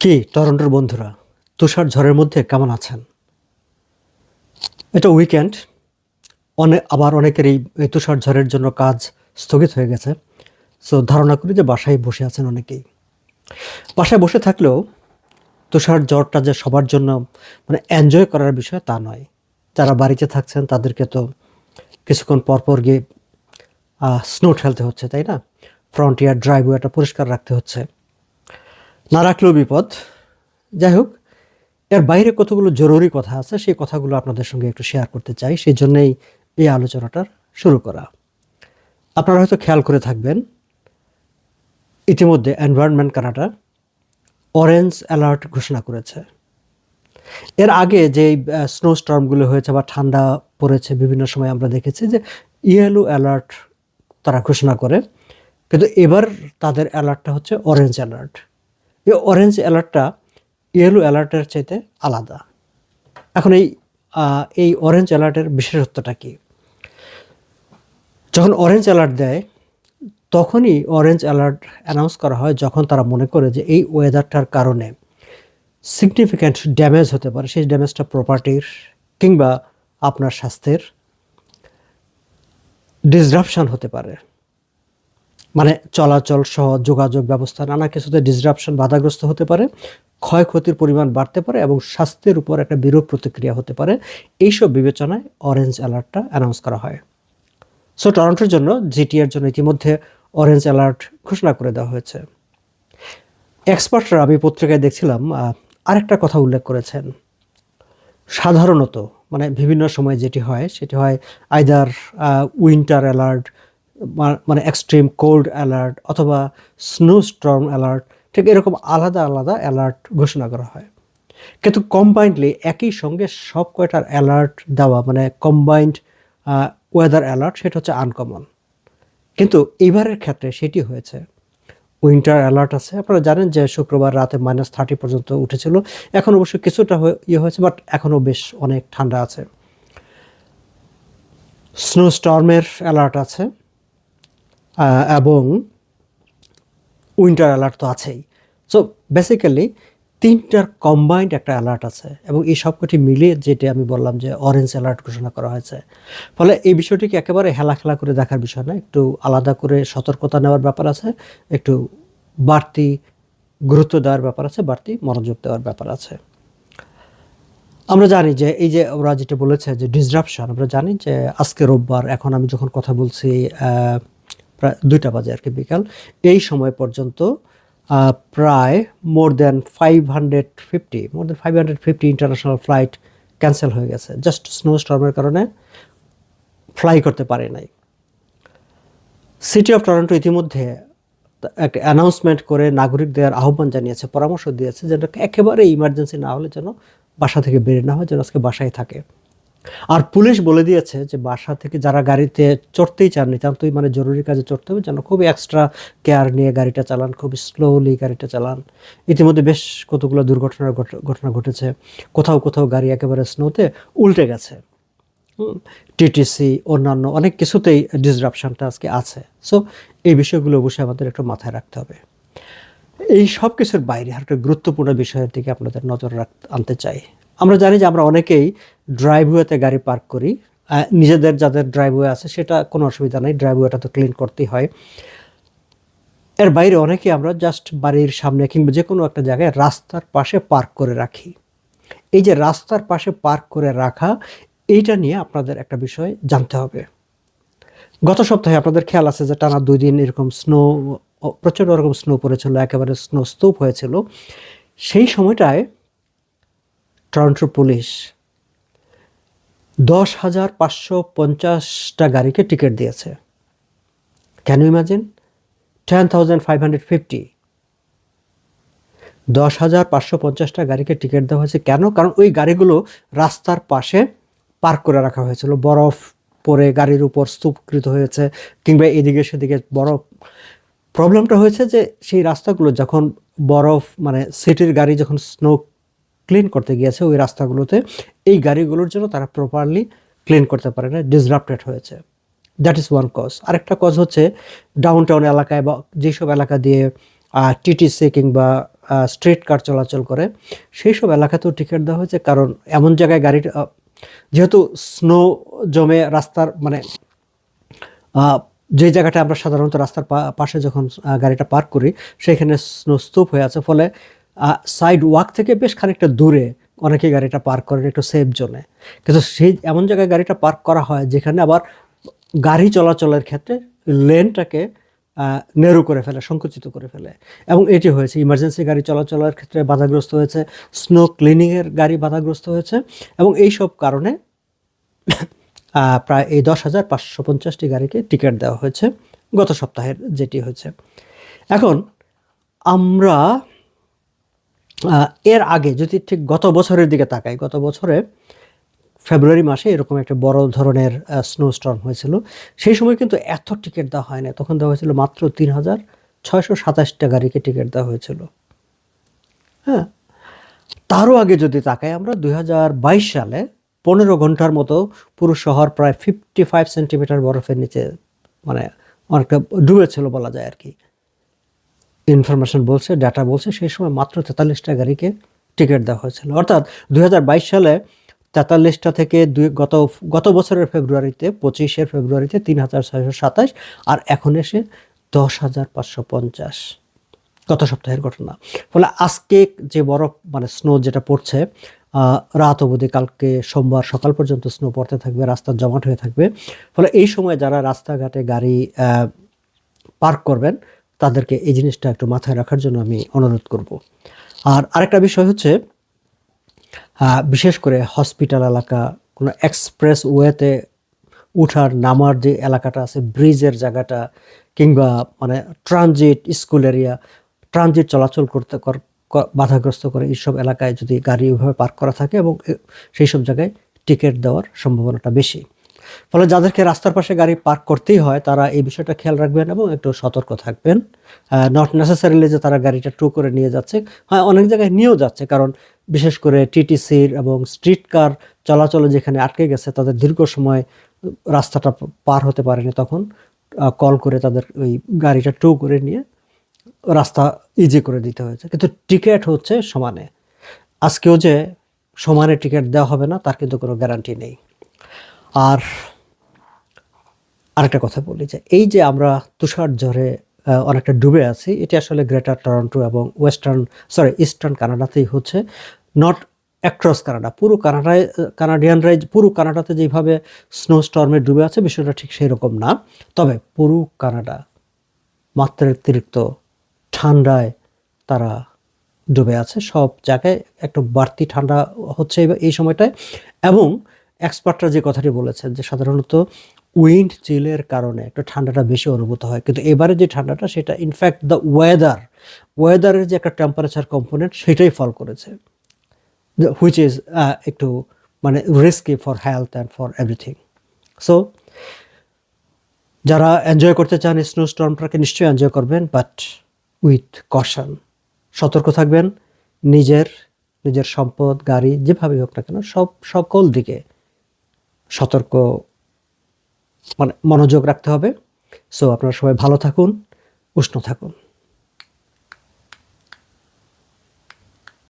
কি টরন্টোর বন্ধুরা? তুষার ঝড়ের মধ্যে কেমন আছেন? এটা উইকেন্ড অনেক আবার অনেকের এই তুষার ঝড়ের জন্য কাজ স্থগিত হয়ে গেছে। সো ধারণা করি যে বাসায় বসে আছেন অনেকেই। বাসায় বসে থাকলেও তুষার ঝড়টা যে সবার জন্য মানে এনজয় করার বিষয় তা নয়। যারা বাড়িতে থাকছেন তাদেরকে তো কিছুক্ষণ পরপর গিয়ে স্নো ঠেলতে হচ্ছে, তাই না? ফ্রন্টিয়ার ড্রাইভওয়েটা পরিষ্কার রাখতে হচ্ছে। না রাখলেও বিপদ। যাই হোক, এর বাইরে কতগুলো জরুরি কথা আছে, সেই কথাগুলো আপনাদের সঙ্গে একটু শেয়ার করতে চাই। সেই জন্যেই এই আলোচনাটার শুরু করা। আপনারা হয়তো খেয়াল করে থাকবেন, ইতিমধ্যে এনভায়রনমেন্ট কানাডা অরেঞ্জ অ্যালার্ট ঘোষণা করেছে। এর আগে যে স্নো স্টর্মগুলো হয়েছে বা ঠান্ডা পড়েছে বিভিন্ন সময় আমরা দেখেছি যে ইয়েলো অ্যালার্ট তারা ঘোষণা করে। কিন্তু এবার তাদের অ্যালার্টটা হচ্ছে অরেঞ্জ অ্যালার্ট এই অরেঞ্জ অ্যালার্টটা ইয়েলো অ্যালার্টের চাইতে আলাদা। এখন এই এই অরেঞ্জ অ্যালার্টের বিশেষত্বটা কি? যখন অরেঞ্জ অ্যালার্ট দেয়, তখনই অরেঞ্জ অ্যালার্ট অ্যানাউন্স করা হয় যখন তারা মনে করে যে এই ওয়েদারটার কারণে সিগনিফিক্যান্ট ড্যামেজ হতে পারে। সেই ড্যামেজটা প্রপার্টির কিংবা আপনার স্বাস্থ্যের ডিসরাপশন হতে পারে। মানে চলাচল সহ যোগাযোগ ব্যবস্থা, নানা কিছুতে ডিসরাপশন বাধাগ্রস্ত হতে পারে, ক্ষয়ক্ষতির পরিমাণ বাড়তে পারে এবং স্বাস্থ্যের উপর একটা বিরূপ প্রতিক্রিয়া হতে পারে। এইসব বিবেচনায় অরেঞ্জ অ্যালার্টটা অ্যানাউন্স করা হয়। সো টরন্টোর জন্য জিটিএর জন্য ইতিমধ্যে অরেঞ্জ অ্যালার্ট ঘোষণা করে দেওয়া হয়েছে। এক্সপার্টরা আমি পত্রিকায় দেখছিলাম আরেকটা কথা উল্লেখ করেছেন। সাধারণত মানে বিভিন্ন সময় যেটি হয়, সেটি হয় আইদার উইন্টার অ্যালার্ট মানে এক্সট্রিম কোল্ড অ্যালার্ট অথবা স্নো স্টর্ম অ্যালার্ট ঠিক এরকম আলাদা আলাদা অ্যালার্ট ঘোষণা করা হয়। কিন্তু কম্বাইন্ডলি একই সঙ্গে সব কয়টার অ্যালার্ট দেওয়া মানে কম্বাইন্ড ওয়েদার অ্যালার্ট সেটা হচ্ছে আনকমন কিন্তু এবারের ক্ষেত্রে সেটি হয়েছে। উইন্টার অ্যালার্ট আছে। আপনারা জানেন যে শুক্রবার রাতে মাইনাস থার্টি পর্যন্ত উঠেছিল। এখন অবশ্য কিছুটা ইয়ে হয়েছে বাট এখনও বেশ অনেক ঠান্ডা আছে। স্নো স্টর্মের অ্যালার্ট আছে। এবং উইন্টার অ্যালার্ট তো আছেই। সো বেসিক্যালি তিনটার কম্বাইন্ড একটা অ্যালার্ট আছে এবং এই সবকটি মিলিয়ে যেটা আমি বললাম যে অরেঞ্জ অ্যালার্ট ঘোষণা করা হয়েছে। ফলে এই বিষয়টিকে একেবারে হেলা খেলা করে দেখার বিষয় না, একটু আলাদা করে সতর্কতা নেওয়ার ব্যাপার আছে, একটু বাড়তি গুরুত্ব দেওয়ার ব্যাপার আছে, বাড়তি মনোযোগ দেওয়ার ব্যাপার আছে। আমরা জানি যে এই যে ওরা যেটা বলেছে যে ডিসরাপশন আমরা জানি যে আজকে রোববার, এখন আমি যখন কথা বলছি প্রায় দুইটা বাজে আর কি বিকাল। এই সময় পর্যন্ত প্রায় more than five hundred fifty more than five hundred fifty international flight cancel হয়ে গেছে। জাস্ট স্নো স্টর্মের কারণে ফ্লাই করতে পারে নাই। সিটি অফ টরন্টো ইতিমধ্যে একটা অ্যানাউন্সমেন্ট করে নাগরিকদের আহ্বান জানিয়েছে, পরামর্শ দিয়েছে যেন একেবারে ইমার্জেন্সি না হলে যেন বাসা থেকে বেরিয়ে না হয়, যেন আজকে বাসায় থাকে। আর পুলিশ বলে দিয়েছে যে বাসা থেকে যারা গাড়িতে চড়তেই চান নিতান্তই মানে জরুরি কাজে চড়তে হবে যেন খুবই এক্সট্রা কেয়ার নিয়ে গাড়িটা চালান খুবই স্লোলি গাড়িটা চালান। ইতিমধ্যে বেশ কতগুলো দুর্ঘটনার ঘটনা ঘটেছে। কোথাও কোথাও গাড়ি একেবারে স্নোতে উল্টে গেছে। টিটিসি অন্যান্য অনেক কিছুতেই ডিসরাপশনটা আজকে আছে। সো এই বিষয়গুলো অবশ্যই আমাদের একটু মাথায় রাখতে হবে। এই সব কিছুর বাইরে আর একটা গুরুত্বপূর্ণ বিষয়ের দিকে আপনাদের নজর রাখ, আনতে চাই। আমরা জানি যে আমরা অনেকেই ড্রাইভওয়েতে গাড়ি পার্ক করি। নিজেদের যাদের ড্রাইভওয়ে আছে সেটা কোনো অসুবিধা নেই, ড্রাইভওয়েটা তো ক্লিন করতেই হয়। এর বাইরে অনেকে আমরা জাস্ট বাড়ির সামনে কিংবা যে কোনো একটা জায়গায় রাস্তার পাশে পার্ক করে রাখি। এই যে রাস্তার পাশে পার্ক করে রাখা, এইটা নিয়ে আপনাদের একটা বিষয় জানতে হবে। গত সপ্তাহে আপনাদের খেয়াল আছে যে টানা দুই দিন এরকম স্নো প্রচণ্ড রকম স্নো পড়েছিল, একেবারে স্নো স্তূপ হয়েছিল। সেই সময়টায় টরন্টো পুলিশ দশ হাজার পাঁচশো পঞ্চাশটা গাড়িকে টিকিট দিয়েছে। Can you imagine ten thousand five hundred fifty দশ হাজার পাঁচশো পঞ্চাশটা গাড়িকে টিকিট দেওয়া হয়েছে। কেন? কারণ ওই গাড়িগুলো রাস্তার পাশে পার্ক করে রাখা হয়েছিল। বরফ পরে গাড়ির উপর স্তূপকৃত হয়েছে কিংবা এদিকে সেদিকে বরফ প্রবলেমটা হয়েছে যে সেই রাস্তাগুলো যখন বরফ মানে সিটির গাড়ি যখন স্নো ক্লিন করতে গিয়েছে ওই রাস্তাগুলোতে। এই গাড়িগুলোর জন্য তারা প্রপারলি ক্লিন করতে পারে না ডিসরাপ্টেড হয়েছে। দ্যাট ইজ ওয়ান কজ আরেকটা কজ হচ্ছে ডাউন টাউন এলাকায় বা যেসব এলাকা দিয়ে টিটিসি কিংবা স্ট্রিট কার চলাচল করে সেই সব এলাকাতেও টিকিট দেওয়া হয়েছে। কারণ এমন জায়গায় গাড়ি যেহেতু স্নো জমে রাস্তার মানে যে জায়গাটা আমরা সাধারণত রাস্তার পাশে যখন গাড়িটা পার্ক করি, সেখানে স্নো স্তূপ হয়ে আছে। ফলে সাইড ওয়াক থেকে বেশ খানিকটা দূরে অনেকে গাড়িটা পার্ক করেন একটু সেফ জোনে কিন্তু সেই এমন জায়গায় গাড়িটা পার্ক করা হয় যেখানে আবার গাড়ি চলাচলের ক্ষেত্রে লেনটাকে নেরু করে ফেলে, সংকুচিত করে ফেলে। এবং এটি হয়েছে ইমার্জেন্সি গাড়ি চলাচলের ক্ষেত্রে বাধাগ্রস্ত হয়েছে স্নো ক্লিনিংয়ের গাড়ি বাধাগ্রস্ত হয়েছে এবং এই সব কারণে প্রায় এই দশ হাজার পাঁচশো পঞ্চাশটি গাড়িকে টিকিট দেওয়া হয়েছে গত সপ্তাহের যেটি হয়েছে। এখন আমরা এর আগে যদি ঠিক গত বছরের দিকে তাকাই, গত বছরে ফেব্রুয়ারি মাসে এরকম একটা বড় ধরনের স্নো স্টর্ম হয়েছিল। সেই সময় কিন্তু এত টিকিট দেওয়া হয় না তখন দেওয়া হয়েছিল মাত্র তিন হাজার ছয়শো সাতাশটা গাড়িকে টিকিট দেওয়া হয়েছিল। হ্যাঁ তারও আগে যদি তাকাই আমরা দু হাজার বাইশ সালে পনেরো ঘণ্টার মতো পুরো শহর প্রায় ফিফটি ফাইভ সেন্টিমিটার বরফের নিচে মানে অনেকটা ডুবেছিল বলা যায় আর কি। ইনফরমেশন বলছে ডাটা বলছে, সেই সময় মাত্র তেতাল্লিশটা গাড়িকে টিকিট দেওয়া হয়েছিল। অর্থাৎ দু হাজার বাইশ সালে তেতাল্লিশটা থেকে দুই, গত গত বছরের ফেব্রুয়ারিতে, পঁচিশের ফেব্রুয়ারিতে তিন হাজার ছয়শো সাতাশ আর এখন এসে দশ হাজার পাঁচশো পঞ্চাশ। গত সপ্তাহের ঘটনা। ফলে আজকে যে বরফ মানে স্নো যেটা পড়ছে রাত অবধি কালকে সোমবার সকাল পর্যন্ত স্নো পড়তে থাকবে, রাস্তা জমাট হয়ে থাকবে। ফলে এই সময় যারা রাস্তাঘাটে গাড়ি পার্ক করবেন তাদেরকে এই জিনিসটা একটু মাথায় রাখার জন্য আমি অনুরোধ করব। আর আরেকটা বিষয় হচ্ছে বিশেষ করে হসপিটাল এলাকা, কোনো এক্সপ্রেস ওয়েতে উঠার, নামার যে এলাকাটা আছে, ব্রিজের জায়গাটা, কিংবা মানে ট্রানজিট স্কুল এরিয়া, ট্রানজিট চলাচল করতে কর- বাধাগ্রস্ত করে এইসব এলাকায় যদি গাড়ি ওইভাবে পার্ক করা থাকে এবং সেই সব জায়গায় টিকিট দেওয়ার সম্ভাবনাটা বেশি। ফলে যাদেরকে রাস্তার পাশে গাড়ি পার্ক করতেই হয়, তারা এই বিষয়টা খেয়াল রাখবেন এবং একটু সতর্ক থাকবেন। নট নেসেসারিলি যে তারা গাড়িটা টু করে নিয়ে যাচ্ছে হ্যাঁ অনেক জায়গায় নিয়েও যাচ্ছে, কারণ বিশেষ করে টিটিসির এবং স্ট্রিট কার চলাচলে যেখানে আটকে গেছে, তাদের দীর্ঘ সময় রাস্তাটা পার হতে পারেনি তখন কল করে তাদের ওই গাড়িটা টু করে নিয়ে রাস্তা ইজি করে দিতে হয়েছে। কিন্তু টিকিট হচ্ছে সমানে। আজকেও যে সমানে টিকিট দেওয়া হবে না, তার কিন্তু কোনো গ্যারান্টি নেই। আর আরেকটা কথা বলি যে এই যে আমরা তুষার ঝড়ে অনেকটা ডুবে আছি, এটি আসলে গ্রেটার টরন্টো এবং ওয়েস্টার্ন সরি ইস্টার্ন কানাডাতেই হচ্ছে, নট অ্যাক্রস কানাডা, পুরো কানাডায় কানাডিয়ানরাই পুরো কানাডাতে যেভাবে স্নো স্টর্মে ডুবে আছে, বিষয়টা ঠিক সেই রকম না। তবে পুরো কানাডা মাত্রাতিরিক্ত ঠান্ডায় তারা ডুবে আছে, সব জায়গায় একটু বাড়তি ঠান্ডা হচ্ছে এই- এই সময়টায়। এবং এক্সপার্টরা যে কথাটি বলেছেন যে সাধারণত উইন্ড চিলের কারণে একটু ঠান্ডাটা বেশি অনুভূত হয়। কিন্তু এবারে যে ঠান্ডাটা, সেটা ইনফ্যাক্ট দ্য ওয়েদার ওয়েদারের যে একটা টেম্পারেচার কম্পোনেন্ট সেটাই ফল করেছে। হুইচ ইজ একটু মানে risky for health and for everything so যারা এনজয় করতে চান স্নো স্টর্মটাকে নিশ্চয়ই এনজয় করবেন বাট উইথ কশন সতর্ক থাকবেন, নিজের নিজের সম্পদ, গাড়ি, যেভাবেই হোক না কেন, সব, সকল দিকে সতর্ক মানে মনোযোগ রাখতে হবে। সো আপনারা সবাই ভালো থাকুন উষ্ণ থাকুন।